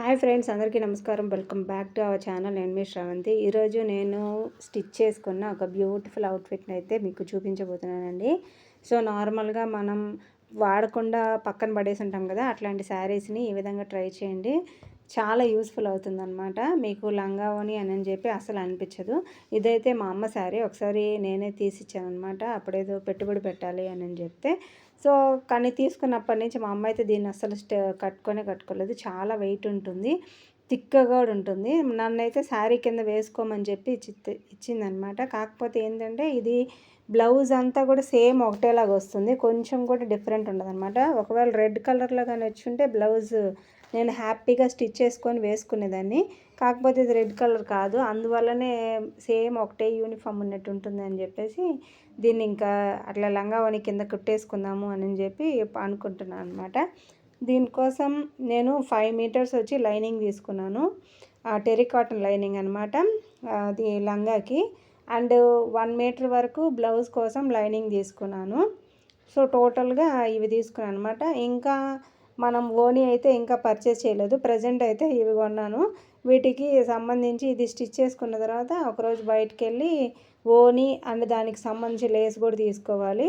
Hi friends అందరికీ నమస్కారం. Welcome back to our channel. నేను మీ ఈరోజు నేను స్టిచ్ చేసుకున్న ఒక బ్యూటిఫుల్ అవుట్ఫిట్ని అయితే మీకు చూపించబోతున్నానండి. సో నార్మల్గా మనం వాడకుండా పక్కన పడేసి ఉంటాం కదా అట్లాంటి శారీస్ని ఈ విధంగా ట్రై చేయండి. చాలా యూస్ఫుల్ అవుతుందన్నమాట. మీకు లంగావని అని చెప్పి అసలు అనిపించదు. ఇదైతే మా అమ్మ శారీ. ఒకసారి నేనే తీసిచ్చాను అనమాట అప్పుడేదో పెట్టుబడి పెట్టాలి అని చెప్తే సో కానీ తీసుకున్నప్పటి నుంచి మా అమ్మ అయితే దీన్ని అసలు కట్టుకొనే కట్టుకోలేదు. చాలా వెయిట్ ఉంటుంది. తిక్కగా కూడా ఉంటుంది. నన్ను అయితే శారీ కింద వేసుకోమని చెప్పి ఇచ్చి ఇచ్చిందనమాట. కాకపోతే ఏంటంటే ఇది బ్లౌజ్ అంతా కూడా సేమ్ ఒకటేలాగా వస్తుంది. కొంచెం కూడా డిఫరెంట్ ఉండదు అనమాట ఒకవేళ రెడ్ కలర్లో కానీ వచ్చి ఉంటే బ్లౌజ్ నేను హ్యాపీగా స్టిచ్ చేసుకొని వేసుకునేదాన్ని. కాకపోతే ఇది రెడ్ కలర్ కాదు. అందువల్లనే సేమ్ ఒకటే యూనిఫామ్ ఉన్నట్టు ఉంటుంది అని చెప్పేసి దీన్ని ఇంకా అట్లా లంగావని కింద కుట్టేసుకుందాము అని చెప్పి అనుకుంటున్నాను అనమాట దీనికోసం నేను ఫైవ్ మీటర్స్ వచ్చి లైనింగ్ తీసుకున్నాను. టెరికాటన్ లైనింగ్ అనమాట అది లంగాకి. అండ్ వన్ మీటర్ వరకు బ్లౌజ్ కోసం లైనింగ్ తీసుకున్నాను. సో టోటల్గా ఇవి తీసుకున్నాను అనమాట ఇంకా మనం ఓని అయితే ఇంకా పర్చేస్ చేయలేదు. ప్రజెంట్ అయితే ఇవి కొన్నాను. వీటికి సంబంధించి ఇది స్టిచ్ చేసుకున్న తర్వాత ఒకరోజు బయటికి వెళ్ళి ఓని అండ్ దానికి సంబంధించి లేస్ కూడా తీసుకోవాలి.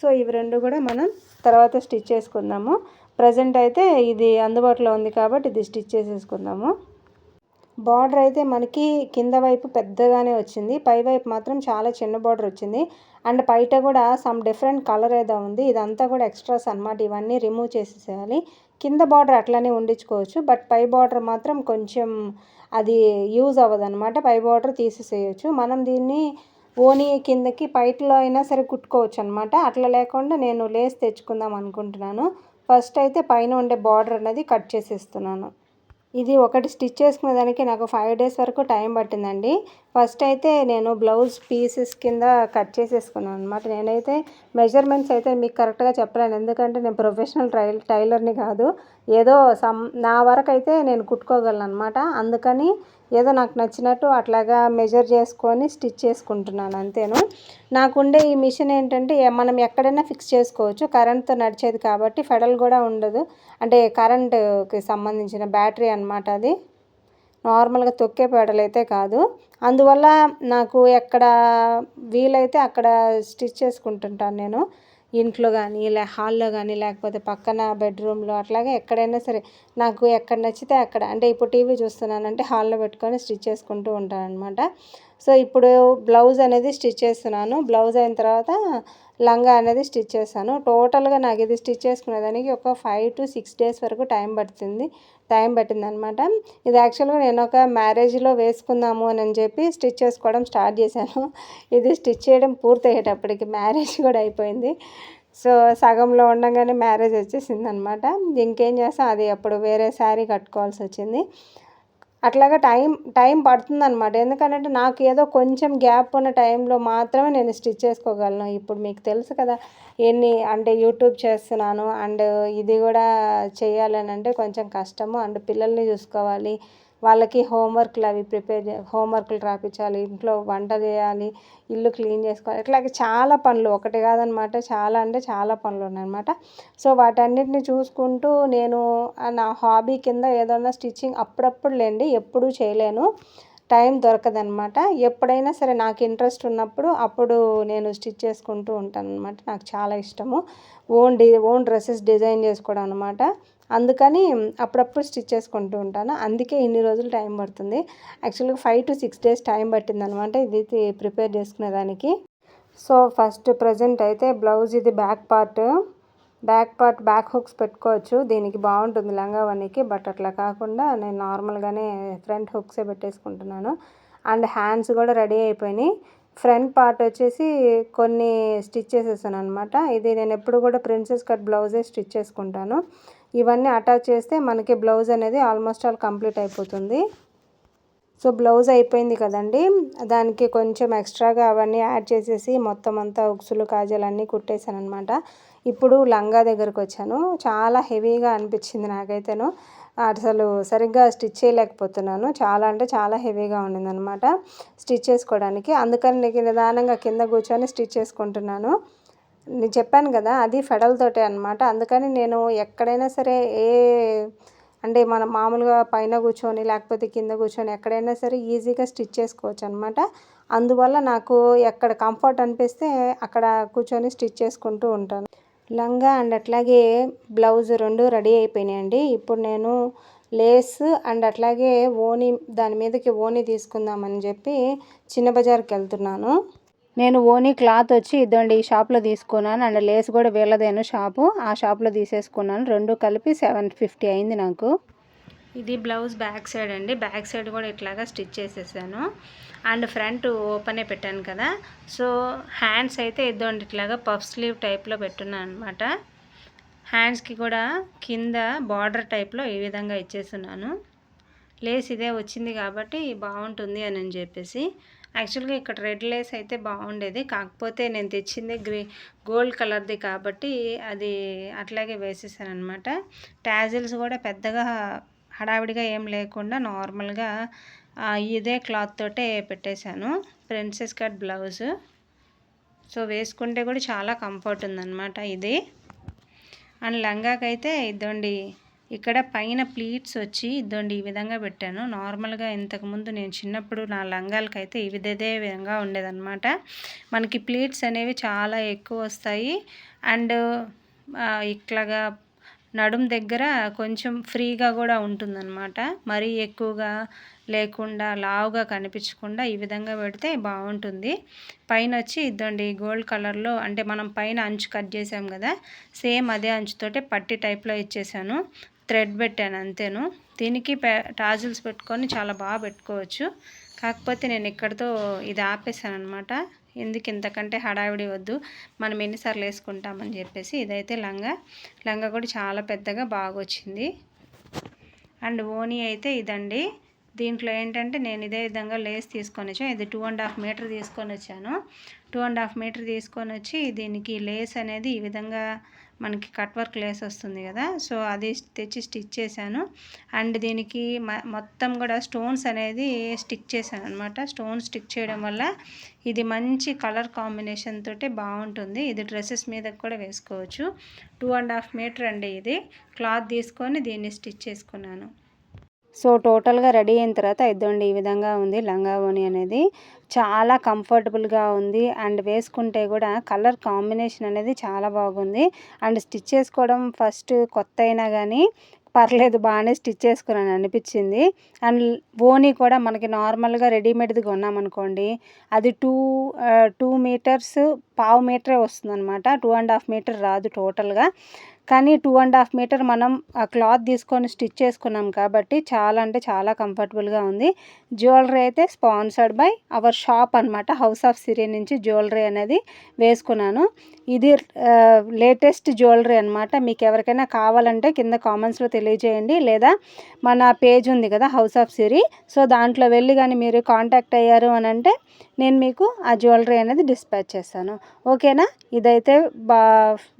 సో ఇవి రెండు కూడా మనం తర్వాత స్టిచ్ చేసుకుందాము. ప్రజెంట్ అయితే ఇది అందుబాటులో ఉంది కాబట్టి ఇది స్టిచ్ చేసేసుకుందాము. బార్డర్ అయితే మనకి కింద వైపు పెద్దగానే వచ్చింది. పై వైపు మాత్రం చాలా చిన్న బార్డర్ వచ్చింది. అండ్ బయట కూడా సమ్ డిఫరెంట్ కలర్ ఏదో ఉంది. ఇదంతా కూడా ఎక్స్ట్రాస్ అనమాట ఇవన్నీ రిమూవ్ చేసేసేయాలి. కింద బార్డర్ అట్లనే ఉండించుకోవచ్చు బట్ పై బార్డర్ మాత్రం కొంచెం అది యూజ్ అవ్వదనమాట పై బార్డర్ తీసేసేయచ్చు. మనం దీన్ని ఓనీ కిందకి పైట్లో అయినా సరే కుట్టుకోవచ్చు అనమాట అట్లా లేకుండా నేను లేస్ తెచ్చుకుందాం అనుకుంటున్నాను. ఫస్ట్ అయితే పైన ఉండే బార్డర్ అనేది కట్ చేసేస్తున్నాను. ఇది ఒకటి స్టిచ్ చేసుకునే దానికి నాకు ఫైవ్ డేస్ వరకు టైం పట్టిందండి. ఫస్ట్ అయితే నేను బ్లౌజ్ పీసెస్ కింద కట్ చేసేసుకున్నాను అనమాట నేనైతే మెజర్మెంట్స్ అయితే మీకు కరెక్ట్గా చెప్పలేను. ఎందుకంటే నేను ప్రొఫెషనల్ ట్రై టైలర్ని కాదు. ఏదో సమ్ నా వరకు అయితే నేను కుట్టుకోగలను అనమాట అందుకని ఏదో నాకు నచ్చినట్టు అట్లాగా మెజర్ చేసుకొని స్టిచ్ చేసుకుంటున్నాను అంతేను. నాకుండే ఈ మిషన్ ఏంటంటే మనం ఎక్కడైనా ఫిక్స్ చేసుకోవచ్చు. కరెంట్తో నడిచేది కాబట్టి ఫెడల్ కూడా ఉండదు. అంటే కరెంటుకి సంబంధించిన బ్యాటరీ అనమాట అది. నార్మల్గా తొక్కే పెడలు అయితే కాదు. అందువల్ల నాకు ఎక్కడ వీలైతే అక్కడ స్టిచ్ చేసుకుంటుంటాను నేను. ఇంట్లో కానీ లే హాల్లో కానీ లేకపోతే పక్కన బెడ్రూమ్లో అట్లాగే ఎక్కడైనా సరే నాకు ఎక్కడ నచ్చితే అక్కడ అంటే ఇప్పుడు టీవీ చూస్తున్నానంటే హాల్లో పెట్టుకొని స్టిచ్ చేసుకుంటూ ఉంటాను అనమాట సో ఇప్పుడు బ్లౌజ్ అనేది స్టిచ్ చేస్తున్నాను. బ్లౌజ్ అయిన తర్వాత లంగా అనేది స్టిచ్ చేశాను. టోటల్గా నాకు ఇది స్టిచ్ చేసుకునేదానికి ఒక ఫైవ్ టు సిక్స్ డేస్ వరకు టైం పడుతుంది టైం పట్టింది అనమాట ఇది యాక్చువల్గా నేను ఒక మ్యారేజ్లో వేసుకుందాము అని చెప్పి స్టిచ్ చేసుకోవడం స్టార్ట్ చేశాను. ఇది స్టిచ్ చేయడం పూర్తయ్యేటప్పటికి మ్యారేజ్ కూడా అయిపోయింది. సో సగంలో ఉండగానే మ్యారేజ్ వచ్చేసింది అనమాట ఇంకేం చేస్తాం? అది అప్పుడు వేరే శారీ కట్టుకోవాల్సి వచ్చింది. అట్లాగా టైం టైం పడుతుంది అనమాట ఎందుకంటే నాకు ఏదో కొంచెం గ్యాప్ ఉన్న టైంలో మాత్రమే నేను స్టిచ్ చేసుకోగలను. ఇప్పుడు మీకు తెలుసు కదా ఎన్ని అంటే యూట్యూబ్ చేస్తున్నాను. అండ్ ఇది కూడా చేయాలని అంటే కొంచెం కష్టము. అండ్ పిల్లల్ని చూసుకోవాలి. వాళ్ళకి హోంవర్క్లు అవి ప్రిపేర్ హోంవర్క్లు రాపించాలి ఇంట్లో వంట చేయాలి ఇల్లు క్లీన్ చేసుకోవాలి. ఇట్లాగే చాలా పనులు ఒకటి కాదనమాట చాలా అంటే చాలా పనులు ఉన్నాయన్నమాట. సో వాటన్నిటిని చూసుకుంటూ నేను నా హాబీ కింద ఏదైనా స్టిచ్చింగ్ అప్పుడప్పుడు లేండి ఎప్పుడూ చేయలేను. టైం దొరకదనమాట. ఎప్పుడైనా సరే నాకు ఇంట్రెస్ట్ ఉన్నప్పుడు అప్పుడు నేను స్టిచ్ చేసుకుంటూ ఉంటాను అనమాట నాకు చాలా ఇష్టము. Own the own dresses design చేసుకోవడం అనమాట అందుకని అప్పుడప్పుడు స్టిచ్ చేసుకుంటూ ఉంటాను. అందుకే ఇన్ని రోజులు టైం పడుతుంది. యాక్చువల్గా five to six days time పట్టింది అనమాట ఇది ప్రిపేర్ చేసుకునేదానికి సో ఫస్ట్ ప్రజెంట్ అయితే బ్లౌజ్ ఇది back part. Back part back hooks పెట్టుకోవచ్చు. దీనికి బాగుంటుంది లంగావనికి బట్ అట్లా కాకుండా నేను నార్మల్గానే ఫ్రంట్ హుక్సే పెట్టేసుకుంటున్నాను. అండ్ హ్యాండ్స్ కూడా రెడీ అయిపోయినాయి. ఫ్రంట్ పార్ట్ వచ్చేసి కొన్ని స్టిచ్ చేసేసాను అనమాట ఇది నేను ఎప్పుడు కూడా ప్రిన్సెస్ కట్ బ్లౌజే స్టిచ్ చేసుకుంటాను. ఇవన్నీ అటాచ్ చేస్తే మనకి బ్లౌజ్ అనేది ఆల్మోస్ట్ ఆల్ కంప్లీట్ అయిపోతుంది. సో బ్లౌజ్ అయిపోయింది కదండి. దానికి కొంచెం ఎక్స్ట్రాగా అవన్నీ యాడ్ చేసేసి మొత్తం అంతా ఉక్సులు కాజలు అన్నీ కుట్టేశాను అనమాట ఇప్పుడు లంగా దగ్గరకు వచ్చాను. చాలా హెవీగా అనిపించింది నాకైతేను. అసలు సరిగ్గా స్టిచ్ చేయలేకపోతున్నాను. చాలా అంటే చాలా హెవీగా ఉండిందనమాట స్టిచ్ చేసుకోవడానికి. అందుకని నీకు నిదానంగా కింద కూర్చొని స్టిచ్ చేసుకుంటున్నాను. నేను చెప్పాను కదా అది ఫెడల్తోటే అనమాట అందుకని నేను ఎక్కడైనా సరే ఏ అంటే మనం మామూలుగా పైన కూర్చొని లేకపోతే కింద కూర్చొని ఎక్కడైనా సరే ఈజీగా స్టిచ్ చేసుకోవచ్చు అనమాట అందువల్ల నాకు ఎక్కడ కంఫర్ట్ అనిపిస్తే అక్కడ కూర్చొని స్టిచ్ చేసుకుంటూ ఉంటాను. లంగా అండ్ అట్లాగే బ్లౌజ్ రెండు రెడీ అయిపోయినాయండి. ఇప్పుడు నేను లేస్ అండ్ అట్లాగే ఓని దాని మీదకి ఓని తీసుకుందామని చెప్పి చిన్న బజార్కి వెళ్తున్నాను. నేను ఓనీ క్లాత్ వచ్చి ఇదండి ఈ షాప్లో తీసుకున్నాను అండ్ లేస్ కూడా వీళ్ళదేను షాపు. ఆ షాప్లో తీసేసుకున్నాను. రెండు కలిపి సెవెన్ ఫిఫ్టీ అయింది నాకు. ఇది బ్లౌజ్ బ్యాక్ సైడ్ అండి. బ్యాక్ సైడ్ కూడా ఇట్లాగా స్టిచ్ చేసేసాను. అండ్ ఫ్రంట్ ఓపెనే పెట్టాను కదా. సో హ్యాండ్స్ అయితే ఇద్దండి ఇట్లాగా పఫ్ స్లీవ్ టైప్లో పెట్టున్నాను అనమాట హ్యాండ్స్కి కూడా కింద బార్డర్ టైప్లో ఈ విధంగా ఇచ్చేస్తున్నాను. లేస్ ఇదే వచ్చింది కాబట్టి బాగుంటుంది అని చెప్పేసి యాక్చువల్గా ఇక్కడ రెడ్ లేస్ అయితే బాగుండేది. కాకపోతే నేను తెచ్చింది గ్రీ గోల్డ్ కలర్ది కాబట్టి అది అట్లాగే వేసేసాను అనమాట ట్యాజిల్స్ కూడా పెద్దగా హడావిడిగా ఏం లేకుండా నార్మల్గా ఇదే క్లాత్ తోటే పెట్టేశాను. Princess cut blouse. సో వేసుకుంటే కూడా చాలా కంఫర్ట్ ఉందన్నమాట ఇది. అండ్ లంగాకైతే ఇదండి ఇక్కడ పైన ప్లీట్స్ వచ్చి ఇదండి ఈ విధంగా పెట్టాను. నార్మల్గా ఇంతకుముందు నేను చిన్నప్పుడు నా లంగాలకైతే ఈ విధదే విధంగా ఉండేదన్నమాట. మనకి ప్లీట్స్ అనేవి చాలా ఎక్కువ వస్తాయి. అండ్ ఇట్లాగా నడుం దగ్గర కొంచెం ఫ్రీగా కూడా ఉంటుందన్నమాట. మరీ ఎక్కువగా లేకుండా లావుగా కనిపించకుండా ఈ విధంగా పెడితే బాగుంటుంది. పైన వచ్చి ఇద్దండి గోల్డ్ కలర్లో అంటే మనం పైన అంచు కట్ చేసాం కదా సేమ్ అదే అంచుతోటే పట్టి టైప్లో ఇచ్చేసాను. థ్రెడ్ పెట్టాను అంతేను. దీనికి టాజిల్స్ పెట్టుకొని చాలా బాగా పెట్టుకోవచ్చు. కాకపోతే నేను ఇక్కడితో ఇది ఆపేసాను అనమాట ఎందుకు ఇంతకంటే హడావిడి వద్దు. మనం ఎన్నిసార్లు వేసుకుంటామని చెప్పేసి ఇదైతే లంగా. లంగా కూడా చాలా పెద్దగా బాగా వచ్చింది అండ్ ఓనీ అయితే ఇదండి. దీంట్లో ఏంటంటే నేను ఇదే విధంగా లేస్ తీసుకొని వచ్చాను ఇది టూ అండ్ హాఫ్ మీటర్ తీసుకొని వచ్చాను. టూ అండ్ హాఫ్ మీటర్ తీసుకొని వచ్చి దీనికి లేస్ అనేది ఈ విధంగా మనకి కట్ వర్క్ లేస్ వస్తుంది కదా. సో అది తెచ్చి స్టిచ్ చేశాను. అండ్ దీనికి మొత్తం కూడా స్టోన్స్ అనేది స్టిక్ చేశాను అనమాట స్టోన్స్ స్టిక్ చేయడం వల్ల ఇది మంచి కలర్ కాంబినేషన్ తోటి బాగుంటుంది. ఇది డ్రెస్సెస్ మీద కూడా వేసుకోవచ్చు. టూ అండ్ హాఫ్ మీటర్ అండి ఇది. క్లాత్ తీసుకొని దీన్ని స్టిచ్ చేసుకున్నాను. సో టోటల్గా రెడీ అయిన తర్వాత ఇద్దండి ఈ విధంగా ఉంది లంగా ఓని అనేది. చాలా కంఫర్టబుల్గా ఉంది. అండ్ వేసుకుంటే కూడా కలర్ కాంబినేషన్ అనేది చాలా బాగుంది. అండ్ స్టిచ్ చేసుకోవడం ఫస్ట్ కొత్త అయినా కానీ పర్లేదు బాగానే స్టిచ్ చేసుకున్నాను అనిపించింది. అండ్ ఓనీ కూడా మనకి నార్మల్గా రెడీమేడ్ది కొన్నామనుకోండి అది టూ టూ మీటర్స్ పావు మీటరే వస్తుంది అనమాట టూ అండ్ హాఫ్ మీటర్ రాదు టోటల్గా. కానీ టూ అండ్ హాఫ్ మీటర్ మనం ఆ క్లాత్ తీసుకొని స్టిచ్ చేసుకున్నాం కాబట్టి చాలా అంటే చాలా కంఫర్టబుల్గా ఉంది. జ్యువెలరీ అయితే స్పాన్సర్డ్ బై అవర్ షాప్ అనమాట హౌస్ ఆఫ్ సిరి నుంచి జ్యువెలరీ అనేది వేసుకున్నాను. ఇది లేటెస్ట్ జ్యువెలరీ అనమాట మీకు ఎవరికైనా కావాలంటే కింద కామెంట్స్లో తెలియజేయండి. లేదా మన పేజ్ ఉంది కదా హౌస్ ఆఫ్ సిరి సో దాంట్లో వెళ్ళి కానీ మీరు కాంటాక్ట్ అయ్యారు అని అంటే నేను మీకు ఆ జ్యువెలరీ అనేది డిస్పాచ్ చేస్తాను. ఓకేనా ఇదైతే బా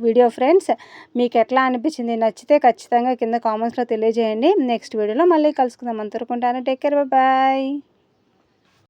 వీడియో ఫ్రెండ్స్ మీకు ఎట్లా అనిపించింది? నచ్చితే ఖచ్చితంగా కింద కామెంట్స్లో తెలియజేయండి. నెక్స్ట్ వీడియోలో మళ్ళీ కలుసుకుందాం. అంతవరకు టేక్ కేర్ బాయ్